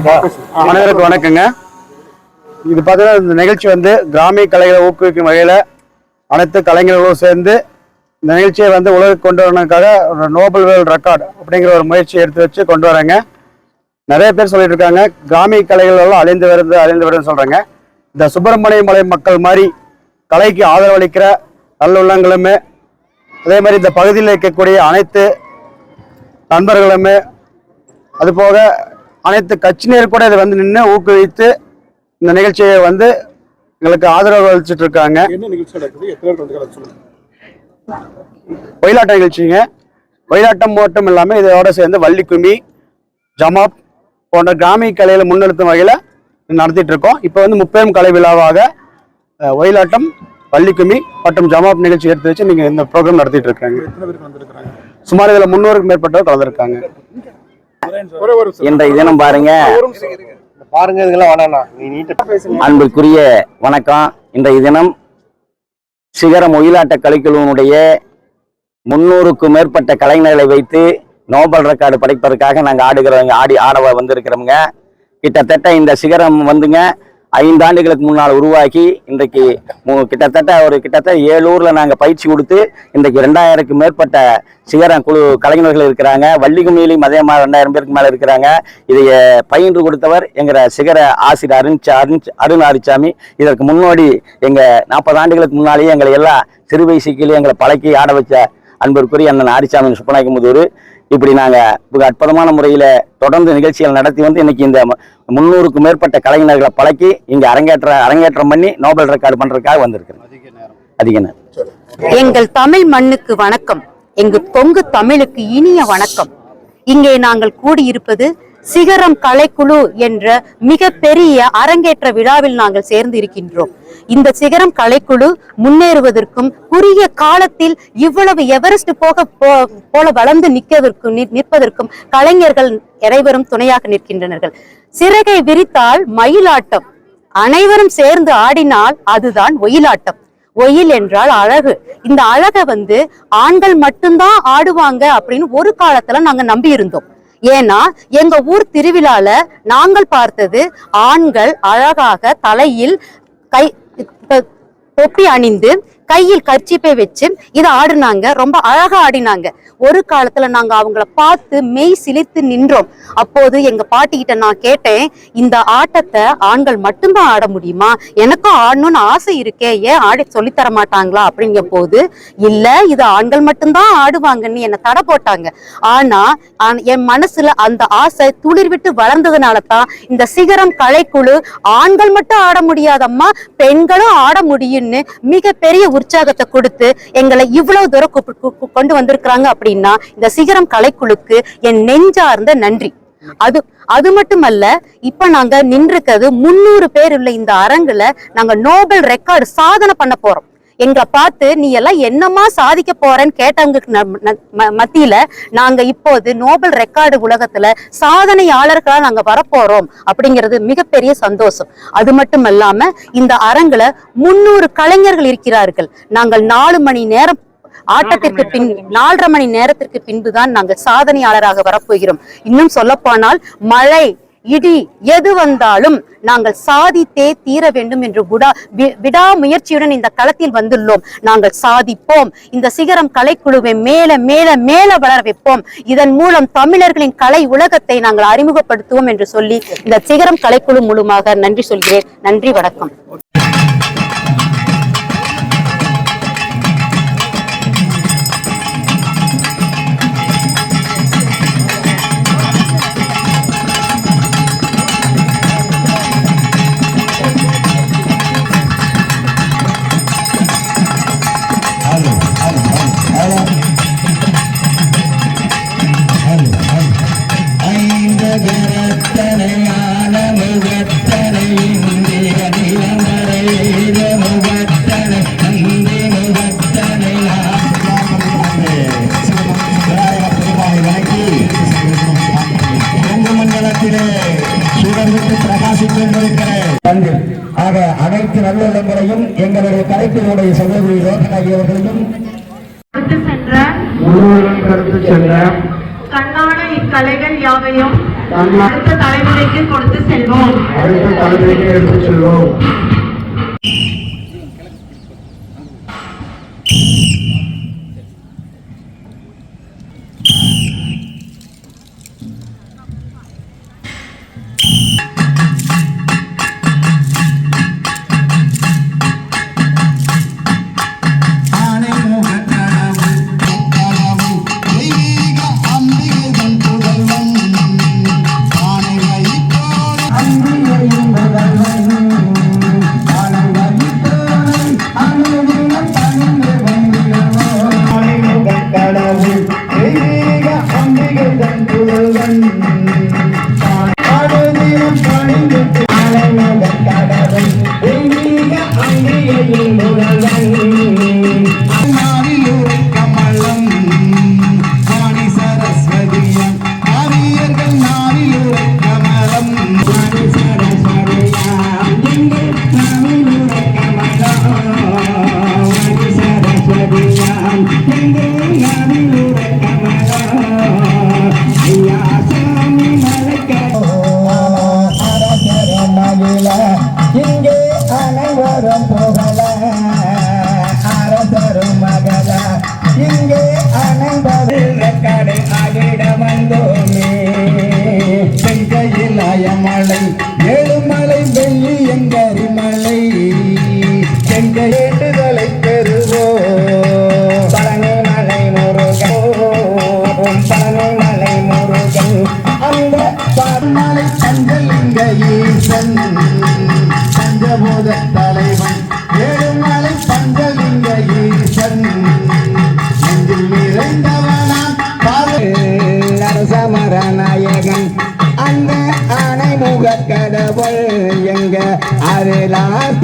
அனைவருக்கும் வணக்கங்க. இது பார்த்தீங்கன்னா இந்த நிகழ்ச்சி வந்து கிராமிய கலைகளை ஊக்குவிக்கும் வகையில் அனைத்து கலைஞர்களும் சேர்ந்து இந்த நிகழ்ச்சியை வந்து உலகுக்கு கொண்டு வரணுக்காக ஒரு நோபல் வேர்ல்ட் ரெக்கார்டு அப்படிங்கிற ஒரு முயற்சியை எடுத்து வச்சு கொண்டு வராங்க நிறைய பேர் சொல்லிட்டு இருக்காங்க கிராமிய கலைகளெல்லாம் அழிந்து வருது அழிந்து வருதுன்னு சொல்கிறாங்க இந்த சுப்பிரமணிய மலை மக்கள் மாதிரி கலைக்கு ஆதரவளிக்கிற நல்லுள்ளங்களுமே அதே மாதிரி இந்த பகுதியில் இருக்கக்கூடிய அனைத்து நண்பர்களுமே அதுபோக அனைத்து கட்சியினர் கூட இதை வந்து நின்று ஊக்குவித்து இந்த நிகழ்ச்சியை வந்து எங்களுக்கு ஆதரவு அளிச்சிட்டு இருக்காங்க. ஒயிலாட்ட நிகழ்ச்சிங்க. ஒயிலாட்டம் மட்டும் இல்லாமல் இதோட சேர்ந்து வள்ளிக்கும்மி ஜமாப் போன்ற கிராமிய கலைகளை முன்னிறுத்தும் வகையில் நடத்திட்டு இருக்கோம். இப்போ வந்து முப்பெரும் கலை விழாவாக ஒயிலாட்டம் வள்ளிக்கும்மி மற்றும் ஜமாப் நிகழ்ச்சி எடுத்து வச்சு நீங்கள் இந்த ப்ரோக்ராம் நடத்திட்டு இருக்காங்க. சுமார் இதில் முன்னூறுக்கும் மேற்பட்டவர் கலந்துருக்காங்க. இன்றைய தினம் பாருங்க. பாருங்க இதெல்லாம் பேசுங்க. அன்பிற்குரிய வணக்கம். இன்றைய தினம் சிகரம் ஒயிலாட்ட கலைக்குழுவினுடைய முன்னூறுக்கும் மேற்பட்ட கலைஞர்களை வைத்து நோபல் ரெக்கார்டு படைப்பதற்காக நாங்கள் ஆடுகிறவங்க ஆடி ஆட வந்திருக்கிறோங்க கிட்டத்தட்ட இந்த சிகரம் வந்துங்க ஐந்து ஆண்டுகளுக்கு முன்னால் உருவாக்கி இன்றைக்கு மு- கிட்டத்தட்ட ஒரு கிட்டத்தட்ட ஏழு ஊரில் நாங்கள் பயிற்சி கொடுத்து இன்றைக்கு ரெண்டாயிரத்துக்கு மேற்பட்ட சிகரம் குழு கலைஞர்கள் இருக்கிறாங்க. வள்ளிகுமியிலையும் அதே மாதிரி ரெண்டாயிரம் பேருக்கு மேலே இருக்கிறாங்க. இதை பயின்று கொடுத்தவர் எங்கிற சிகர ஆசிரியர் அருண் அருண் அருண் ஆரிச்சாமி இதற்கு முன்னோடி எங்கள் நாற்பது ஆண்டுகளுக்கு முன்னாலேயே எங்களை எல்லாம் சிறு வயசுக்கிலேயே எங்களை பழக்கி ஆட வச்ச அன்பிற்குரிய அண்ணன் ஆரிச்சாமி சுப்பநாயக்கமுதூர். இப்படி நாங்கள் மிக அற்புதமான முறையில் தொடர்ந்து நிகழ்ச்சிகள் நடத்தி வந்து இன்னைக்கு இந்த முந்நூறுக்கும் மேற்பட்ட கலைஞர்களை பழக்கி இங்கே அரங்கேற்ற அரங்கேற்றம் பண்ணி நோபல் ரெக்கார்டு பண்றதுக்காக வந்திருக்கிறோம் அதிக நேரம். எங்கள் தமிழ் மண்ணுக்கு வணக்கம். எங்கு கொங்கு தமிழுக்கு இனிய வணக்கம். இங்கே நாங்கள் கூடியிருப்பது சிகரம் கலைக்குழு என்ற மிக பெரிய அரங்கேற்ற விழாவில் நாங்கள் சேர்ந்து இருக்கின்றோம் இந்த சிகரம் கலைக்குழு முன்னேறுவதற்கும் குறுகிய காலத்தில் இவ்வளவு எவரெஸ்ட் போக போ- போல வளர்ந்து நிற்கதற்கும் நிற்பதற்கும் கலைஞர்கள் இறைவரும் துணையாக நிற்கின்றனர்கள். சிறகை விரித்தால் மயிலாட்டம். அனைவரும் சேர்ந்து ஆடினால் அதுதான் ஒயிலாட்டம். ஒயில் என்றால் அழகு. இந்த அழகை வந்து ஆண்கள் மட்டும்தான் ஆடுவாங்க அப்படின்னு ஒரு காலத்துல நாங்க நம்பி இருந்தோம். ஏன்னா எங்க ஊர் திருவிழால நாங்கள் பார்த்தது ஆண்கள் அழகாக தலையில் கை தொப்பி அணிந்து கையில் கர்ச்சிப்பை வச்சு இதை ஆடினாங்க. ரொம்ப அழகா ஆடினாங்க. ஒரு காலத்துல நாங்க அவங்கள பார்த்து மெய் சிலித்து நின்றோம். அப்போது எங்க பாட்டி கிட்ட நான் கேட்டேன் இந்த ஆட்டத்தை ஆண்கள் மட்டும்தான் ஆட முடியுமா? எனக்கும் ஆடணும்னு ஆசை இருக்கே. ஏன் ஆடி சொல்லி தர மாட்டாங்களா? அப்படிங்கிற போது இல்ல இது ஆண்கள் மட்டும்தான் ஆடுவாங்கன்னு என்ன தடை போட்டாங்க. ஆனா என் மனசுல அந்த ஆசை துளிர் விட்டு வளர்ந்ததுனால தான் இந்த சிகரம் கலைக்குழு ஆண்கள் மட்டும் ஆட முடியாதம்மா பெண்களும் ஆட முடியும்னு மிகப்பெரிய உற்சாகத்தை கொடுத்து எங்களை இவ்வளவு தூரம் கொண்டு வந்திருக்கிறாங்க அப்படின்னா இந்த சிகரம் கலைக்குழுக்கு என் நெஞ்சார்ந்த நன்றி. அது அது மட்டுமல்ல இப்ப நாங்க நின்றுக்கிறது முன்னூறு பேர் உள்ள இந்த அரங்குல நாங்க நோபல் ரெக்கார்டு சாதனை பண்ண போறோம். எங்களை பார்த்து நீ எல்லாம் என்னமா சாதிக்க போறேன்னு கேட்டவங்களுக்கு மத்தியில நாங்க இப்போது நோபல் ரெக்கார்டு உலகத்துல சாதனையாளர்களா நாங்க வரப்போறோம். அப்படிங்கிறது மிகப்பெரிய சந்தோஷம். அது மட்டும் இல்லாம இந்த அரங்குல முன்னூறு கலைஞர்கள் இருக்கிறார்கள். நாங்கள் நாலு மணி நேரம் ஆட்டத்திற்கு பின் நாலரை மணி நேரத்திற்கு பின்புதான் நாங்கள் சாதனையாளராக வரப்போகிறோம். இன்னும் சொல்லப்போனால் மழை இடி எது வந்தாலும் நாங்கள் சாதித்தே தீர வேண்டும் என்று விடா விடாமுயற்சியுடன் இந்த களத்தில் வந்துள்ளோம். நாங்கள் சாதிப்போம். இந்த சிகரம் கலைக்குழுவை மேல மேல மேல வளர வைப்போம். இதன் மூலம் தமிழர்களின் கலை உலகத்தை நாங்கள் அறிமுகப்படுத்துவோம் என்று சொல்லி இந்த சிகரம் கலைக்குழு மூலமாக நன்றி சொல்கிறேன். நன்றி வணக்கம். ஆக அனைத்து நல்லுள்ளங்களையும் எங்களுடைய கலைப்பினுடைய சகோதரி ரோகனாகி அவர்களையும் கருத்து சென்ற கண்ணான இக்கலைகள் யாவையும் அடுத்த தலைமுறைக்கு கொடுத்து செல்வோம். அடுத்த தலைமுறைக்கு எடுத்து செல்வோம். ஒருவன் பாடுதினம் பணிந்து அலைமகன் கடவன் தெய்வீக அங்கியையும் உழவன் அன்னாரியூரை கமலம் வாணி சரஸ்வதியம் ஆரியர்கள் நாரியூரை கமலம் வாணி சரஸ்வதியம் எங்கே நாரியூரை கமலம் வாணி சரஸ்வதியம் எங்கே கடவுள் எங்க அருளார்